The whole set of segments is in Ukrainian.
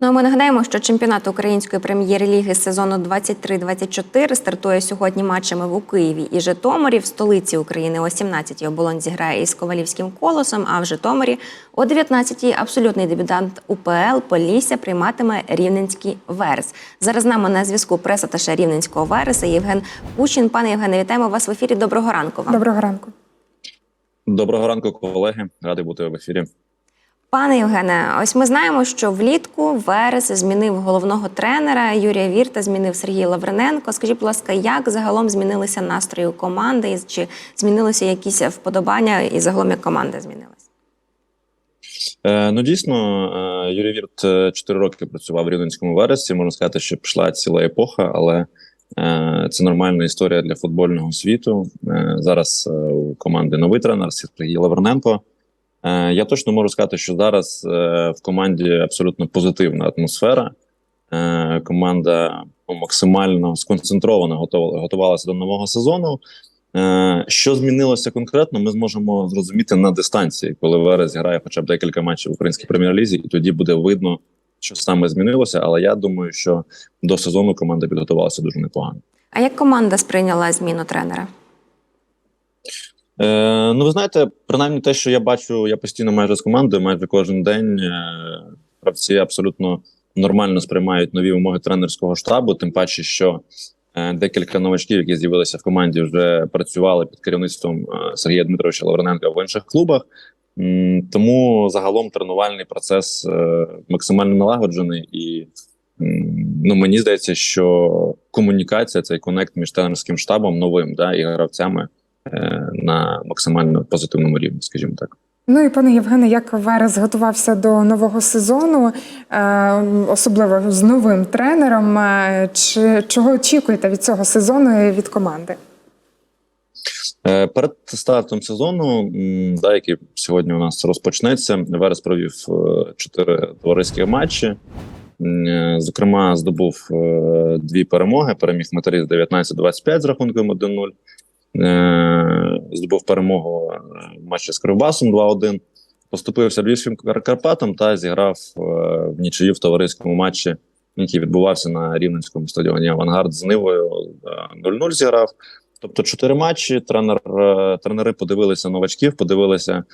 Ну а ми нагадаємо, що чемпіонат української прем'єр-ліги сезону 23-24 стартує сьогодні матчами в у Києві і Житомирі. В столиці України о 17-й оболонь зіграє із Ковалівським колосом. А в Житомирі о 19-й абсолютний дебютант УПЛ Полісся прийматиме Рівненський Верес. Зараз з нами на зв'язку преса Рівненського Вереса Євген Кучин. Пане Євгене, вітаємо вас в ефірі. Доброго ранку вам. Доброго ранку. Доброго ранку, колеги. Радий бути в ефірі. Пане Євгене, ось ми знаємо, що влітку Верес змінив головного тренера Юрія Вірта, змінив Сергій Лавриненко. Скажіть, будь ласка, як загалом змінилися настрої у команди? Чи змінилися якісь вподобання, і загалом як команда змінилась? Е, ну дійсно, е, Юрій Вірт е, 4 роки працював в Рівненському вересці. Можна сказати, що пішла ціла епоха, але е, це нормальна історія для футбольного світу. Е, зараз е, у команди новий тренер Сергій Лавриненко. Е, я точно можу сказати, що зараз е, в команді абсолютно позитивна атмосфера. Е, команда ну, максимально сконцентровано готувалася до нового сезону. Що змінилося конкретно, ми зможемо зрозуміти на дистанції, коли Верес грає хоча б декілька матчів в українській прем'єр-лізі, і тоді буде видно, що саме змінилося. Але я думаю, що до сезону команда підготувалася дуже непогано. А як команда сприйняла зміну тренера? Е, ну, ви знаєте, принаймні те, що я бачу, я постійно майже з командою, майже кожен день е, гравці абсолютно нормально сприймають нові вимоги тренерського штабу, тим паче, що е, декілька новачків, які з'явилися в команді, вже працювали під керівництвом е, Сергія Дмитровича Лаврененка в інших клубах. М, Тому загалом тренувальний процес е, максимально налагоджений, і ну мені здається, що комунікація, цей конект між тренерським штабом новим да, і гравцями на максимально позитивному рівні, скажімо так. Ну і пане Євгене, як Верес готувався до нового сезону, е, особливо з новим тренером. е, Чи чого очікуєте від цього сезону і від команди? Е, Перед стартом сезону, да, який сьогодні у нас розпочнеться, Верес провів е, чотири товариські матчі. Е, Зокрема, здобув е, дві перемоги. Переміг Металіст 19-25 з рахунком 1-0. Е, Здобув перемогу е, в матчі з Кривбасом 2-1. Поступився Львівським Кар- Карпатом та зіграв е, в нічию в товариському матчі, який відбувався на рівненському стадіоні Авангард з Нивою. е, 0-0 зіграв. Тобто чотири матчі. Тренер, тренери подивилися новачків, подивилися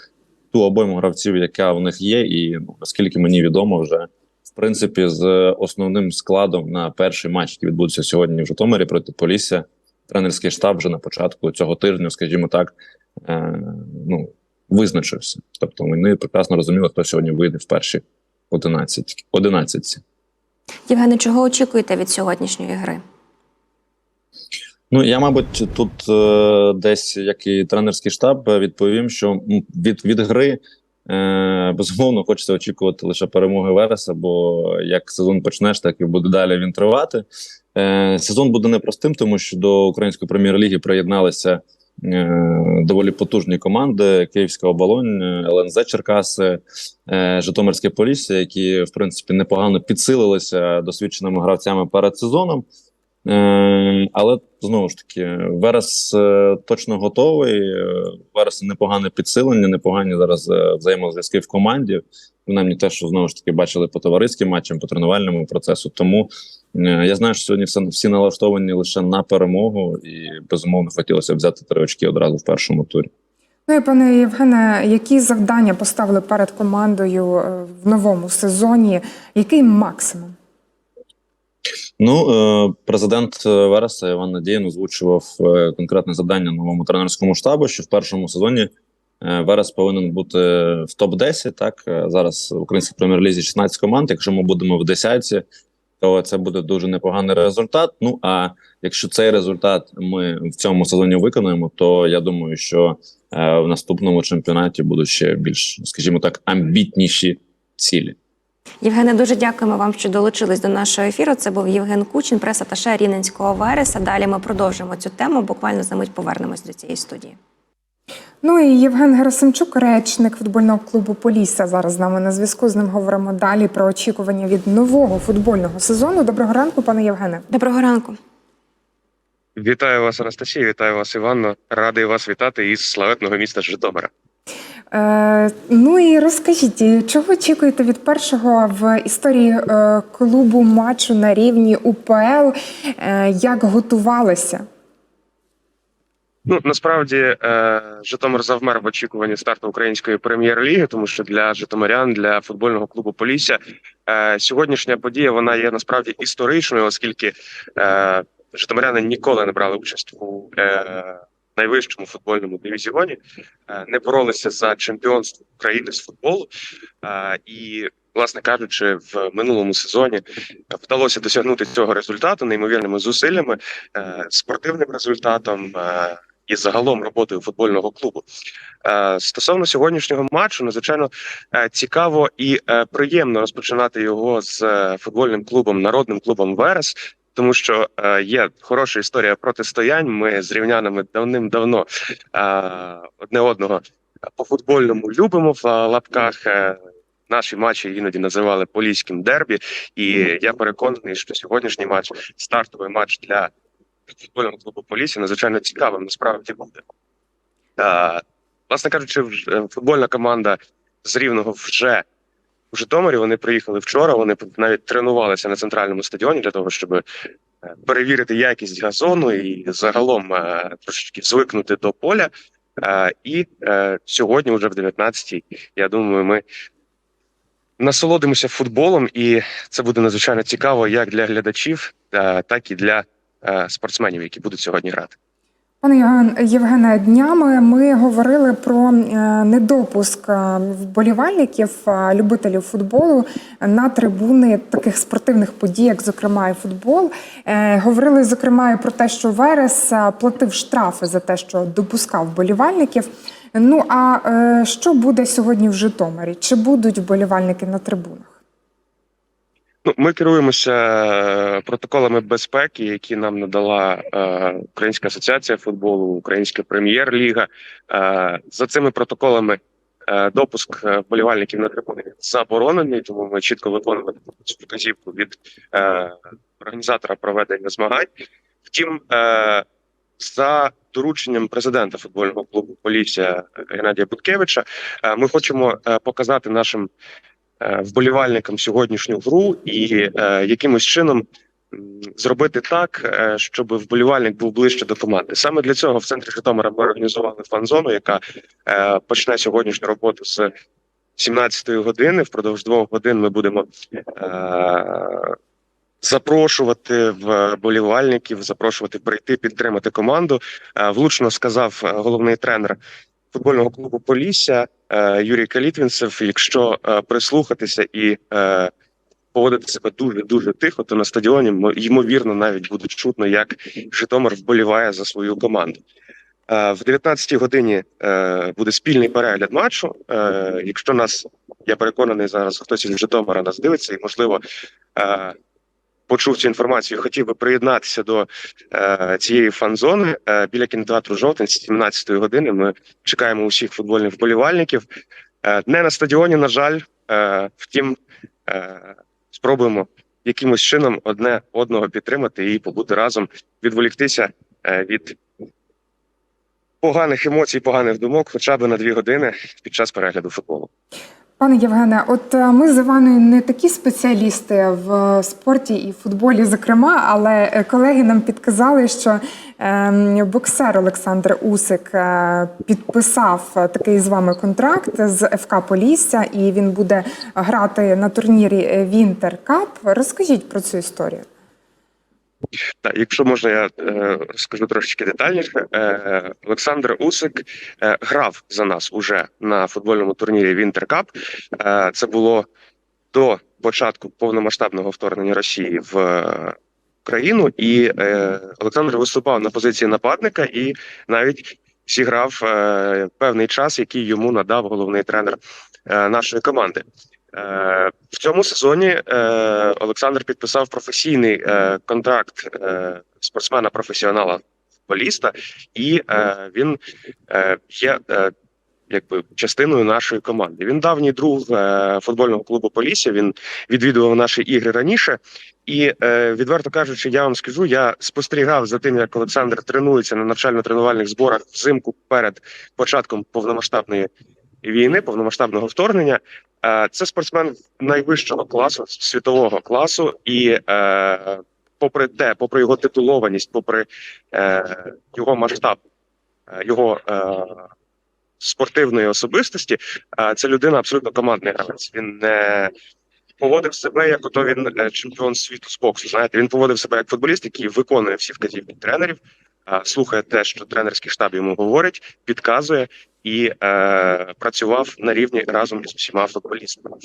ту обойму гравців, яка в них є, і ну, наскільки мені відомо, вже в принципі з основним складом на перший матч, який відбудеться сьогодні в Житомирі проти Полісся, тренерський штаб вже на початку цього тижня, скажімо так, е, ну визначився. Тобто вони прекрасно розуміли, хто сьогодні вийде в перші 11, 11. Євгене, чого очікуєте від сьогоднішньої гри? Ну я, мабуть, тут е, десь як і тренерський штаб відповім, що від, від гри е, безумовно хочеться очікувати лише перемоги Вереса, бо як сезон почнеш, так і буде далі він тривати. Е, сезон буде непростим, тому що до української прем'єр-ліги приєдналися е, доволі потужні команди: Київська оболонь, ЛНЗ Черкаси, Житомирське Полісся, які в принципі непогано підсилилися досвідченими гравцями перед сезоном. Е, але знову ж таки, Верес е, точно готовий. е, Верес непогане підсилення, непогані зараз взаємозв'язки в команді. Принаймні те, що знову ж таки бачили по товариським матчам, по тренувальному процесу. Тому я знаю, що сьогодні всі налаштовані лише на перемогу, і безумовно хотілося взяти три очки одразу в першому турі. Ну і пане Євгене, які завдання поставили перед командою в новому сезоні? Який максимум? Ну, е, президент е, Вереса Іван Надіїн озвучував е, конкретне завдання новому тренерському штабу, що в першому сезоні Верес повинен бути в топ 10 Так зараз в українській прем'єр-лізі 16 команд. Якщо ми будемо в десятці, то це буде дуже непоганий результат. Ну а якщо цей результат ми в цьому сезоні виконуємо, то я думаю, що в наступному чемпіонаті будуть ще більш, скажімо так, амбітніші цілі. Євгене, дуже дякуємо вам, що долучились до нашого ефіру. Це був Євген Кучин, преса-таше Рівненського Вереса. Далі ми продовжимо цю тему. Буквально за мить повернемось до цієї студії. Ну і Євген Герасимчук, речник футбольного клубу Полісся. Зараз з нами на зв'язку. З ним говоримо далі про очікування від нового футбольного сезону. Доброго ранку, пане Євгене. Доброго ранку. Вітаю вас, Анастасія, вітаю вас, Іванно. Радий вас вітати із славетного міста Житомира. Е, ну і розкажіть, чого очікуєте від першого в історії е, клубу матчу на рівні УПЛ? Е, як готувалися? Ну насправді е, Житомир завмер в очікуванні старту української прем'єр-ліги, тому що для Житомирян, для футбольного клубу Полісся е, сьогоднішня подія вона є насправді історичною, оскільки е, Житомиряни ніколи не брали участь у е, найвищому футбольному дивізіоні, е, не боролися за чемпіонство України з футболу. Е, і, власне кажучи, в минулому сезоні вдалося досягнути цього результату неймовірними зусиллями, е, спортивним результатом. І загалом роботою футбольного клубу стосовно сьогоднішнього матчу, надзвичайно е, цікаво і приємно розпочинати його з футбольним клубом, народним клубом Верес. Тому що е, є хороша історія протистоянь. Ми з рівнянами давним-давно е, одне одного по футбольному любимо в е, лапках. Е, наші матчі іноді називали поліським дербі, і я переконаний, що сьогоднішній матч стартовий матч для футбольного клубу Полісся надзвичайно цікавим насправді буде. Е, власне кажучи, е, футбольна команда з Рівного вже у Житомирі. Вони приїхали вчора. Вони навіть тренувалися на центральному стадіоні для того, щоб е, перевірити якість газону і загалом е, трошечки звикнути до поля. Е, І сьогодні, вже в 19-й, я думаю, ми насолодимося футболом, і це буде надзвичайно цікаво як для глядачів, так і для спортсменів, які будуть сьогодні грати. Пане Євген- Євгене, днями ми говорили про е, недопуск е, вболівальників, е, любителів футболу на трибуни таких спортивних подій, як зокрема і футбол. Говорили зокрема про те, що Верес платив штрафи за те, що допускав вболівальників. Ну а що буде сьогодні в Житомирі? Чи будуть вболівальники на трибунах? Ну, ми керуємося е, протоколами безпеки, які нам надала е, Українська асоціація футболу, Українська прем'єр-ліга. Е, за цими протоколами е, допуск е, вболівальників на трибуни заборонений, тому ми чітко виконуємо цю вказівку від е, організатора проведення змагань. Втім, е, за дорученням президента футбольного клубу Полісся Геннадія Буткевича, е, ми хочемо е, показати нашим вболівальникам сьогоднішню гру і е, якимось чином зробити так, е, щоб вболівальник був ближче до команди. Саме для цього в центрі Житомира ми організували фан-зону, яка е, почне сьогоднішню роботу з 17-ї години. Впродовж двох годин ми будемо. Е, Запрошувати вболівальників, запрошувати прийти, підтримати команду. Е, Влучно сказав е, головний тренер футбольного клубу Полісся е, Юрій Калітвінцев. Якщо е, прислухатися і е, поводити себе дуже дуже тихо, то на стадіоні ймовірно навіть буде чутно, як Житомир вболіває за свою команду. В 19-й годині буде спільний перегляд матчу. Якщо нас, я переконаний, зараз хтось із Житомира нас дивиться, і можливо почув цю інформацію, хотів би приєднатися до е, цієї фан-зони е, біля кінотеатру жовтень з 17-ї години. Ми чекаємо усіх футбольних вболівальників. Е, не на стадіоні, на жаль, е, втім, е, спробуємо якимось чином одне одного підтримати і побути разом, відволіктися е, від поганих емоцій, поганих думок, хоча б на дві години під час перегляду футболу. Пане Євгене, от е, ми з Іваною не такі спеціалісти в спорті і футболі, зокрема, але е, колеги нам підказали, що ем, боксер Олександр Усик е, підписав е, такий з вами контракт з ФК Полісся, і він буде грати на турнірі е, Вінтер Кап. Розкажіть про цю історію. Так, якщо можна, я е, скажу трошечки детальніше. Е, Олександр Усик е, грав за нас уже на футбольному турнірі Вінтер Кап. Е, це було до початку повномасштабного вторгнення Росії в е, країну, і е, Олександр виступав на позиції нападника і навіть зіграв е, певний час, який йому надав головний тренер е, нашої команди. Е, В цьому сезоні е, Олександр підписав професійний е, контракт спортсмена-професіонала футболіста, і він є якби частиною нашої команди. Він давній друг футбольного клубу Полісся. Він відвідував наші ігри раніше. І відверто кажучи, я вам скажу, я спостерігав за тим, як Олександр тренується на навчально-тренувальних зборах взимку перед початком повномасштабної війни, повномасштабного вторгнення. Е, Це спортсмен найвищого класу, світового класу, і е, попри те, попри його титулованість, попри е, його масштаб, його спортивної особистості, це людина абсолютно командний гравець. Він не поводив себе як ото він чемпіон світу з боксу. Знаєте, він поводив себе як футболіст, який виконує всі вказівки тренерів, слухає те, що тренерський штаб йому говорить, підказує і е, працював на рівні разом із всіма футболістами.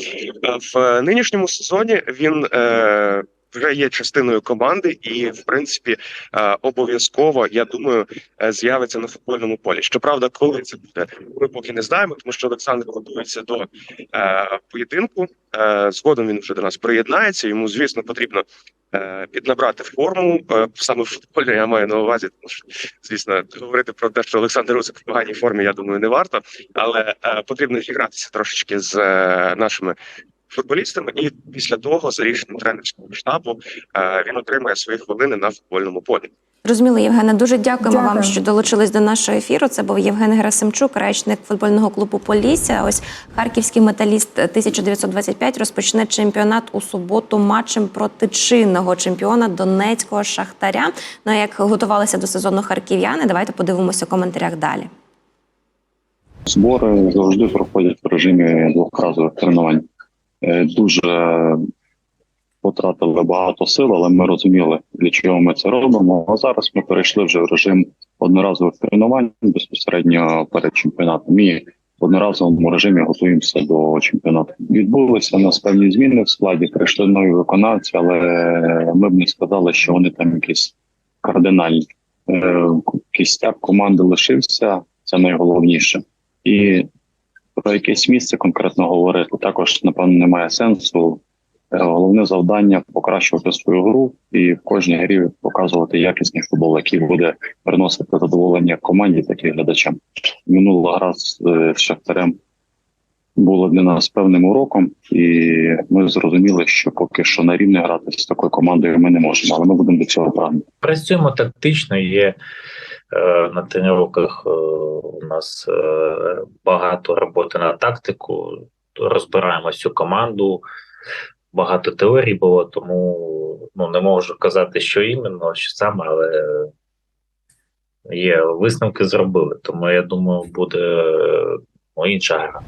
Е, В нинішньому сезоні він е, вже є частиною команди, і в принципі е, обов'язково, я думаю, е, з'явиться на футбольному полі. Щоправда, коли це буде, ми поки не знаємо, тому що Олександр готується до е, поєдинку. Згодом він вже до нас приєднається. Йому, звісно, потрібно піднабрати форму саме в футболі. Я маю на увазі, тому що звісно, говорити про те, що Олександр Русик в поганій формі, я думаю, не варто, але потрібно зігратися трошечки з нашими. Футболістами, і після того, за рішенням тренерського штабу, е, він отримає свої хвилини на футбольному полі. Зрозуміло, Євгене. Дуже дякуємо Дякую. вам, що долучились до нашого ефіру. Це був Євген Герасимчук, речник футбольного клубу Полісся. Ось харківський металіст 1925 розпочне чемпіонат у суботу матчем проти чинного чемпіона Донецького шахтаря. Ну а як готувалися до сезону харків'яни? Давайте подивимося у коментарях далі. Збори завжди проходять в режимі двохразових тренувань. Е, Дуже потратили багато сил, але ми розуміли, для чого ми це робимо. А зараз ми перейшли вже в режим одноразових тренувань безпосередньо перед чемпіонатом. І в одноразовому режимі готуємося до чемпіонату. Відбулися у нас певні зміни в складі, прийшли нові виконавці, але ми б не сказали, що вони там якісь кардинальні. Е, Кістяк команди лишився, це найголовніше. І про якесь місце конкретно говорити також, напевно, немає сенсу. Е, Головне завдання покращувати свою гру і в кожній грі показувати якісний футбол, який буде приносити задоволення команді, так і глядачам. Минула гра з е, Шахтарем була для нас певним уроком, і ми зрозуміли, що поки що на рівні грати з такою командою ми не можемо, але ми будемо до цього прагнути. Працюємо тактично. Є на тренуваннях е, у нас е, багато роботи на тактику. Розбираємо всю команду. Багато теорій було, тому ну не можу казати, що іменно, що саме, але є висновки зробили. Тому я думаю, буде е, ну, інша гра.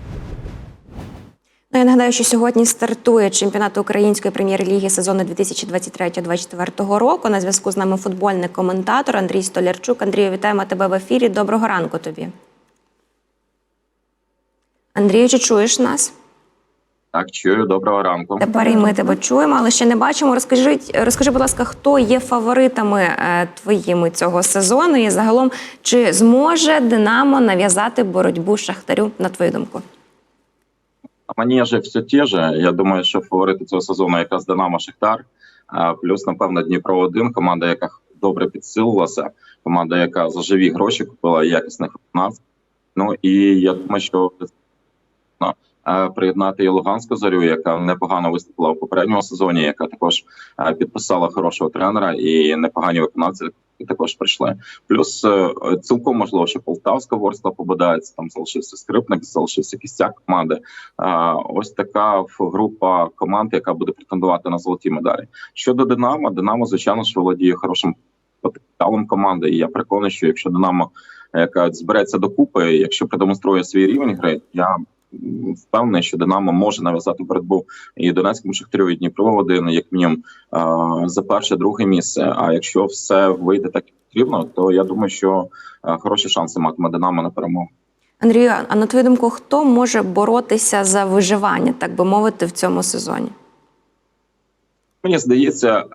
Ну, я нагадаю, що сьогодні стартує чемпіонат української прем'єр-ліги сезону 2023-2024 року. На зв'язку з нами футбольний коментатор Андрій Столярчук. Андрію, вітаємо тебе в ефірі. Доброго ранку тобі. Андрію, чи чуєш нас? Так, чую, доброго ранку. Тепер і ми тебе чуємо, але ще не бачимо. Розкажи, розкажи, будь ласка, хто є фаворитами е, твоїми цього сезону, і загалом чи зможе Динамо нав'язати боротьбу Шахтарю, на твою думку? Мені же все те же. Я думаю, що фаворити цього сезону якраз Динамо Шахтар. Плюс, напевно, Дніпро 1 команда, яка добре підсилилася, команда, яка за живі гроші купила якісних виконавців. Ну і я думаю, що ну, приєднати і Луганську зорю, яка непогано виступила в попередньому сезоні, яка також підписала хорошого тренера і непогані виконавці. Також прийшли. Плюс е, цілком можливо, що Полтавська ворства пободається. Там залишився скрипник, залишився кістяк команди. Ось така група команд, яка буде претендувати на золоті медалі. Щодо Динамо, Динамо, звичайно, що володіє хорошим потенціалом команди. І я переконаний, що якщо Динамо яка збереться докупи, якщо продемонструє свій рівень гри, я впевнений, що Динамо може нав'язати боротьбу і Донецькому Шахтарю, і Дніпро один, як мінімум за перше, друге місце. А якщо все вийде так потрібно, то я думаю, що хороші шанси матиме Динамо на перемогу. Андрію, а на твою думку, хто може боротися за виживання, так би мовити, в цьому сезоні? Мені здається,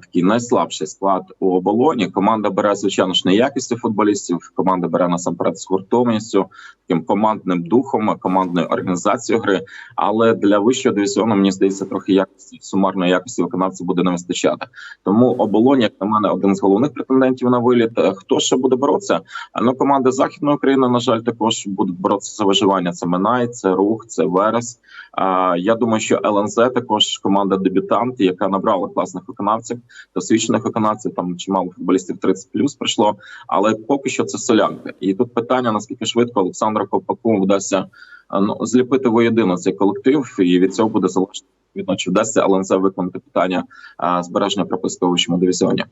такий найслабший склад у оболоні. Команда бере звичайно ж не якістю футболістів. Команда бере насамперед з гуртовністю, таким командним духом, командною організацією гри. Але для вищого дивізіону мені здається, трохи якості сумарної якості виконавців буде не вистачати. Тому оболонь, як на мене, один з головних претендентів на виліт. Е, Хто ще буде боротися? А, Ну команди Західної України, на жаль, також будуть боротися за виживання. Це Минай, це рух, це Верес. Я думаю, що ЛНЗ також команда дебютант, яка набрала класних виконавців, досвідчених виконавців. Там чимало футболістів 30 плюс прийшло. Але поки що це солянка. І тут питання: наскільки швидко Олександру Ковпаку вдасться ну, зліпити воєдино цей колектив, і від цього буде залежати відповідно, чи вдасться ЛНЗ виконати питання а, збереження прописки у вищому дивізіоні.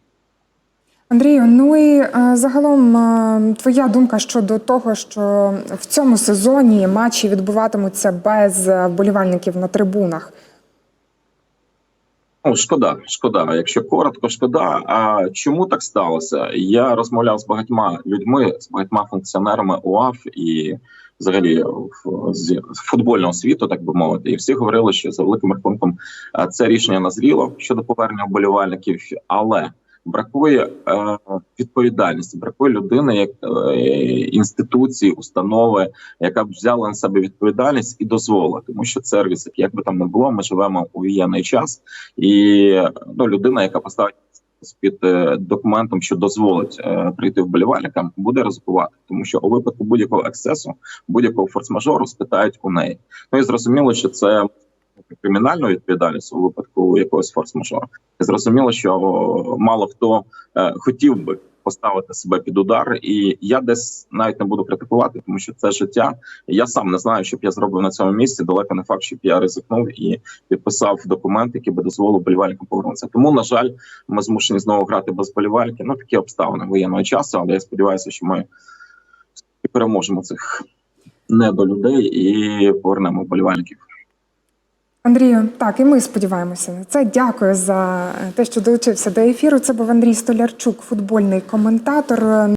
Андрію, ну і загалом твоя думка щодо того, що в цьому сезоні матчі відбуватимуться без вболівальників на трибунах. Ну, шкода, шкода. Якщо коротко, шкода. А чому так сталося? Я розмовляв з багатьма людьми, з багатьма функціонерами УАФ і взагалі з футбольного світу, так би мовити, і всі говорили, що за великим рахунком це рішення назріло щодо повернення вболівальників, але бракує е, відповідальності, бракує людини, як е, інституції, установи, яка б взяла на себе відповідальність і дозволила, тому що ризик. Як би там не було, ми живемо у воєнний час, і ну, людина, яка поставить під е, документом, що дозволить е, прийти вболівальникам, буде ризикувати, тому що у випадку будь-якого ексцесу, будь-якого форс-мажору спитають у неї. Ну і зрозуміло, що це кримінальну відповідальність у випадку якогось форс-мажору. І зрозуміло, що мало хто е, хотів би поставити себе під удар, і я десь навіть не буду критикувати, тому що це життя. Я сам не знаю, що б я зробив на цьому місці. Далеко не факт, щоб я ризикнув і підписав документ, який би дозволив болівальникам повернутися. Тому, на жаль, ми змушені знову грати без болівальників. Ну такі обставини воєнного часу. Але я сподіваюся, що ми переможемо цих недолюдей і повернемо болівальників. Андрію, так і ми сподіваємося на це. Дякую за те, що долучився до ефіру. Це був Андрій Столярчук, футбольний коментатор.